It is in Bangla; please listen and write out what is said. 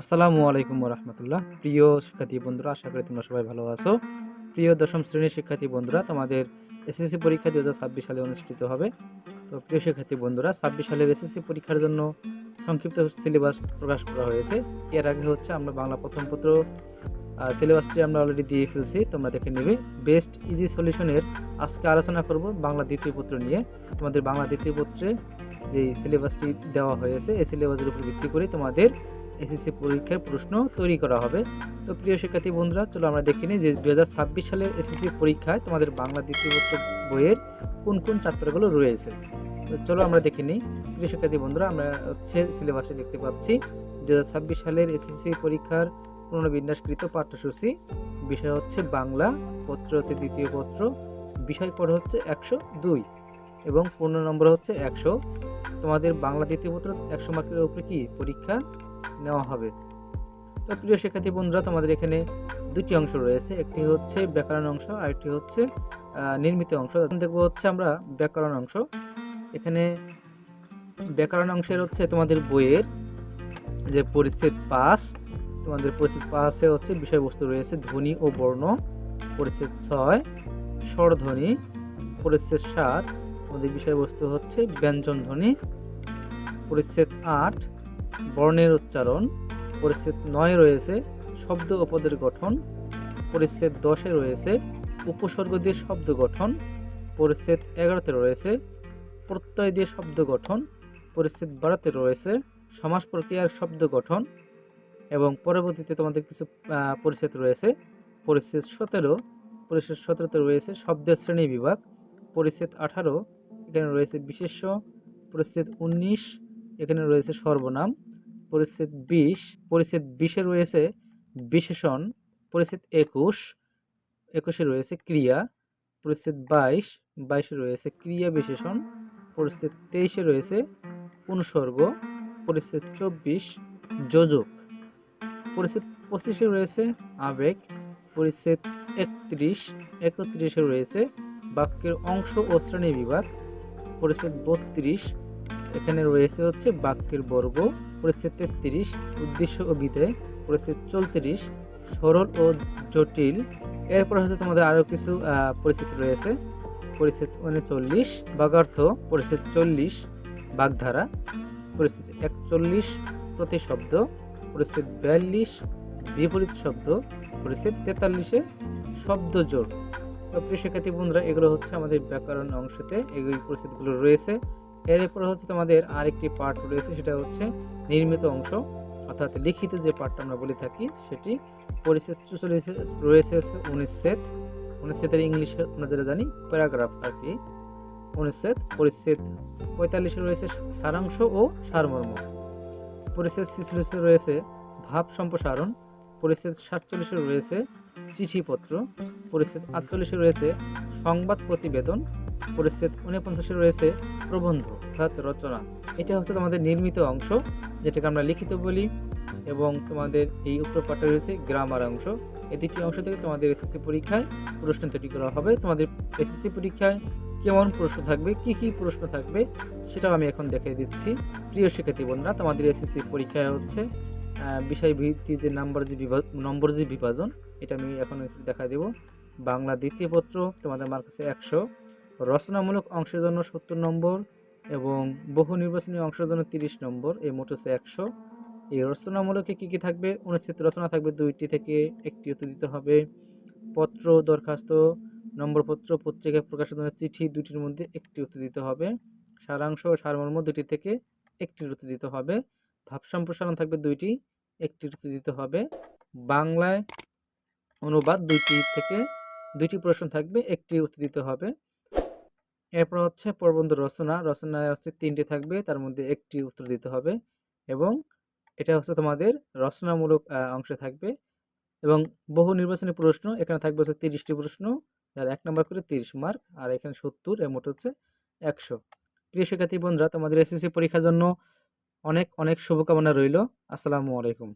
আসসালামু আলাইকুম রহমতুল্লাহ প্রিয় শিক্ষার্থী বন্ধুরা, আশা করি তোমরা সবাই ভালো আছো। প্রিয় দশম শ্রেণির শিক্ষার্থী বন্ধুরা, তোমাদের এসএসসি পরীক্ষা দু হাজার ছাব্বিশ সালে অনুষ্ঠিত হবে। তো প্রিয় শিক্ষার্থী বন্ধুরা, ছাব্বিশ সালের এসএসসি পরীক্ষার জন্য সংক্ষিপ্ত সিলেবাস প্রকাশ করা হয়েছে। এর আগে হচ্ছে আমরা বাংলা প্রথম পত্র সিলেবাসটি আমরা অলরেডি দিয়ে ফেলছি, তোমরা দেখে নেবে। বেস্ট ইজি সলিউশনের আজকে আলোচনা করব বাংলা দ্বিতীয় পত্র নিয়ে। তোমাদের বাংলা দ্বিতীয় পত্রে যে সিলেবাসটি দেওয়া হয়েছে, এই সিলেবাসের উপর ভিত্তি করে তোমাদের এসএসসি পরীক্ষার প্রশ্ন তৈরি করা হবে। তো প্রিয় শিক্ষার্থী বন্ধুরা, চলো আমরা দেখে নিই যে দু হাজার ছাব্বিশ সালের এসএসসি পরীক্ষায় তোমাদের বাংলা দ্বিতীয় বইয়ের কোন কোন চ্যাপ্টারগুলো রয়েছে। তো চলো আমরা দেখে নিই। প্রিয় শিক্ষার্থী বন্ধুরা, আমরা হচ্ছে সিলেবাসে দেখতে পাচ্ছি। দু হাজার ছাব্বিশ সালের এসএসসি পরীক্ষার পুনর্বিন্যাসকৃত পাঠ্যসূচি। বিষয় হচ্ছে বাংলা, পত্র হচ্ছে দ্বিতীয় পত্র, বিষয় পড়ে হচ্ছে একশো দুই এবং পূর্ণ নম্বর হচ্ছে একশো। তোমাদের বাংলা দ্বিতীয় পত্র একশো মার্কের উপরে কি? পরীক্ষা নেওয়া হবে। তো প্রিয় শিক্ষার্থী বন্ধুরা, তোমাদের এখানে দুটি অংশ রয়েছে। একটি হচ্ছে ব্যাকরণ অংশ, আর একটি হচ্ছে নির্মিত অংশ। দেখব হচ্ছে আমরা ব্যাকরণ অংশ। এখানে ব্যাকরণ অংশের হচ্ছে তোমাদের বইয়ের যে পরিচ্ছেদ পাস, তোমাদের পরিচ্ছেদ পাসে হচ্ছে বিষয়বস্তু রয়েছে ধ্বনি ও বর্ণ, পরিচ্ছেদ ছয়, স্বরধ্বনি, পরিচ্ছেদ সাত আমাদের বিষয়বস্তু হচ্ছে ব্যঞ্জন ধ্বনি পরিচ্ছেদ আট বর্ণের উচ্চারণ, পরিচ্ছেদ নয় রয়েছে, শব্দ ও পদের গঠন, পরিচ্ছেদ দশে রয়েছে, উপসর্গ দিয়ে শব্দ গঠন, পরিচ্ছেদ এগারোতে রয়েছে, প্রত্যয় দিয়ে শব্দ গঠন, পরিচ্ছেদ বারোতে রয়েছে, সমাস প্রক্রিয়ার শব্দ গঠন এবং পরবর্তীতে তোমাদের কিছু পরিচ্ছেদ রয়েছে, পরিচ্ছেদ সতেরো, পরিচ্ছেদ সতেরোতে রয়েছে শব্দের শ্রেণি বিভাগ, পরিচ্ছেদ আঠারো, এখানে রয়েছে বিশেষ্য, পরিচ্ছেদ উনিশ এখানে রয়েছে সর্বনাম, পরিচ্ছেদ বিশ, পরিচ্ছেদ বিশে রয়েছে বিশেষণ, পরিচ্ছেদ একুশ, একুশে রয়েছে ক্রিয়া, পরিচ্ছেদ বাইশ, বাইশে রয়েছে ক্রিয়া বিশেষণ, পরিচ্ছেদ তেইশে রয়েছে অনুসর্গ, পরিচ্ছেদ চব্বিশ যোজক। পরিচ্ছেদ পঁচিশে রয়েছে আবেগ, পরিচ্ছেদ একত্রিশ, একত্রিশে রয়েছে বাক্যের অংশ ও শ্রেণি বিভাগ, পরিচ্ছেদ বত্রিশ এখানে রয়েছে হচ্ছে বাক্যের বর্গ পরিচ্ছেদ তেত্রিশ, উদ্দেশ্য ও বিধেয় পরিচ্ছেদ চৌত্রিশ, সরল ও জটিল। এরপর হচ্ছে তোমাদের আরও কিছু পরিচ্ছেদ রয়েছে। পরিচ্ছেদ উনচল্লিশ বাগার্থ পরিচ্ছেদ চল্লিশ, বাগধারা পরিচ্ছেদ একচল্লিশ, প্রতিশব্দ পরিচ্ছেদ বিয়াল্লিশ, বিপরীত শব্দ পরিচ্ছেদ তেতাল্লিশে শব্দ জোড়। তো প্রিয় শিক্ষার্থী বন্ধুরা, এগুলো হচ্ছে আমাদের ব্যাকরণ অংশতে এগুলি পরিচ্ছেদগুলো রয়েছে। এরপর হচ্ছে তোমাদের আরেকটি পার্ট রয়েছে, সেটা হচ্ছে নির্মিত অংশ। অর্থাৎ লিখিত যে পার্টটা আমরা বলে থাকি, সেটি পরিচ্ছেদ চুচল্লিশ রয়েছে অনুচ্ছেদ। অনুচ্ছেদের ইংলিশে আমরা যেটা জানি প্যারাগ্রাফ আর কি অনুচ্ছেদ, পরিচ্ছেদ পঁয়তাল্লিশে রয়েছে সারাংশ ও সারমর্ম। পরিচ্ছেদ ছিচল্লিশে রয়েছে ভাব সম্প্রসারণ। পরিচ্ছেদ সাতচল্লিশে রয়েছে চিঠিপত্র। পরিচ্ছেদ আটচল্লিশে রয়েছে সংবাদ প্রতিবেদন। পরিচ্ছেদ উনপঞ্চাশে রয়েছে প্রবন্ধ অর্থাৎ রচনা। এটা হচ্ছে তোমাদের নির্মিত অংশ, যেটাকে আমরা লিখিত বলি, এবং তোমাদের এই উক্ত পাঠে রয়েছে গ্রামার অংশ। এই দুটি অংশ থেকে তোমাদের এসএসসি পরীক্ষায় প্রশ্ন তৈরি করা হবে। তোমাদের এসএসসি পরীক্ষায় কেমন প্রশ্ন থাকবে, কি কি প্রশ্ন থাকবে, সেটাও আমি এখন দেখিয়ে দিচ্ছি। প্রিয় শিক্ষার্থী বন্ধুরা, তোমাদের এসএসসি পরীক্ষায় হচ্ছে বিষয় ভিত্তি যে নাম্বার যে নম্বর যে বিভাজন, এটা আমি এখন দেখা দেব। বাংলা দ্বিতীয় পত্র তোমাদের মার্কসে একশো। রচনামূলক অংশের জন্য সত্তর নম্বর এবং বহু নির্বাচনী অংশের জন্য তিরিশ নম্বর এই মোট হচ্ছে একশো। এই রচনামূলকে কী কী থাকবে? অনুষ্ঠিত রচনা থাকবে দুইটি থেকে একটি দিতে হবে। পত্র, দরখাস্ত, নম্বরপত্র পত্রিকায় প্রকাশের জন্য চিঠি দুটির মধ্যে একটি উত্তর দিতে হবে। সারাংশ ও সারমর্ম দুটি থেকে একটি উত্তর দিতে হবে। ভাব সম্প্রসারণ থাকবে দুইটি একটি উত্তর দিতে হবে। বাংলায় অনুবাদ দুইটি থেকে দুইটি প্রশ্ন থাকবে একটি উত্তর দিতে হবে। এরপর হচ্ছে প্রবন্ধ রচনা। রচনায় হচ্ছে তিনটি থাকবে, তার মধ্যে একটি উত্তর দিতে হবে এবং এটা হচ্ছে তোমাদের রচনামূলক অংশে থাকবে এবং বহু নির্বাচনী প্রশ্ন, এখানে থাকবে হচ্ছে তিরিশটি প্রশ্ন, যার এক নম্বর করে তিরিশ মার্ক আর এখানে সত্তর, এর মোট হচ্ছে একশো। প্রিয় শিক্ষার্থী বন্ধুরা, তোমাদের এসএসসি পরীক্ষার জন্য অনেক অনেক শুভকামনা রইল। আসসালামু আলাইকুম।